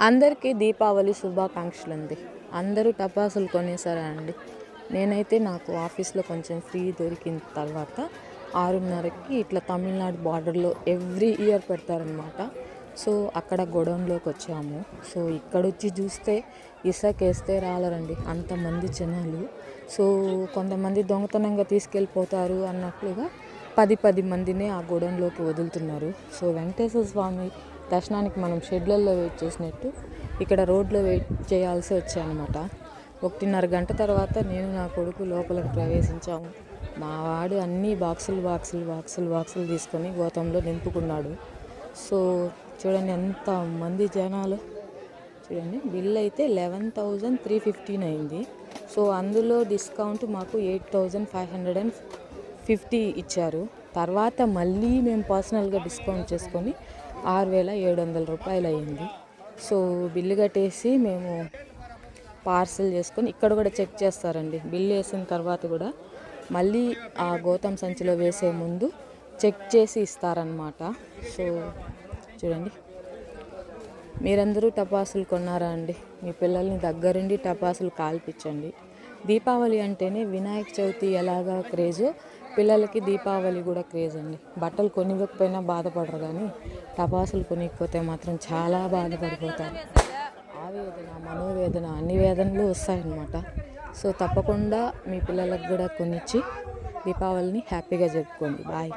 అందరికీ దీపావళి శుభాకాంక్షలు అండి అందరూ టపాసులు కొనేసారండి నేనైతే నాకు ఆఫీస్లో కొంచెం ఫ్రీ దొరికిన తర్వాత ఆరున్నరకి ఇట్లా తమిళనాడు బార్డర్లో ఎవ్రీ ఇయర్ పెడతారనమాట. సో అక్కడ గొడౌన్లోకి వచ్చాము. సో ఇక్కడ వచ్చి చూస్తే ఇసకేస్తే రాలరండి. అంతమంది జనాలు. సో కొంతమంది దొంగతనంగా తీసుకెళ్ళిపోతారు అన్నట్లుగా పది పది మందిని ఆ గొడౌన్లోకి వదులుతున్నారు. సో వెంకటేశ్వర స్వామి దర్శనానికి మనం షెడ్లలో వెయిట్ చేసినట్టు ఇక్కడ రోడ్లో వెయిట్ చేయాల్సి వచ్చాయన్నమాట. ఒకటిన్నర గంట తర్వాత నేను నా కొడుకు లోపలికి ప్రవేశించాము. మా వాడు అన్ని బాక్సులు బాక్సులు బాక్సులు బాక్సులు తీసుకొని గోతంలో నింపుకున్నాడు. సో చూడండి ఎంత మంది జనాలు. చూడండి బిల్ అయితే లెవెన్ థౌజండ్ త్రీ ఫిఫ్టీన్ అయింది. సో అందులో డిస్కౌంట్ మాకు eight thousand five hundred and fifty ఇచ్చారు. తర్వాత మళ్ళీ మేము పర్సనల్గా డిస్కౌంట్ చేసుకొని ఆరు వేల ఏడు వందల రూపాయలు అయ్యింది సో బిల్లు కట్టేసి మేము పార్సల్ చేసుకొని ఇక్కడ కూడా చెక్ చేస్తారండి. బిల్లు వేసిన తర్వాత కూడా మళ్ళీ ఆ గౌతమ్ సంచిలో వేసే ముందు చెక్ చేసి ఇస్తారనమాట సో చూడండి. మీరందరూ టపాసులు కొన్నారా అండి? మీ పిల్లల్ని దగ్గరుండి టపాసులు కాల్పించండి. దీపావళి అంటేనే వినాయక చవితి ఎలాగా క్రేజో పిల్లలకి దీపావళి కూడా క్రేజ్ అండి. బట్టలు కొనివ్వకపోయినా బాధపడరు కానీ టపాసులు కొనికపోతే మాత్రం చాలా బాధపడిపోతారు. ఆవేదన మనోవేదన అన్ని వేదనలు వస్తాయన్నమాట. సో తప్పకుండా మీ పిల్లలకు కూడా కొనిచ్చి దీపావళిని హ్యాపీగా జరుపుకోండి. బాయ్.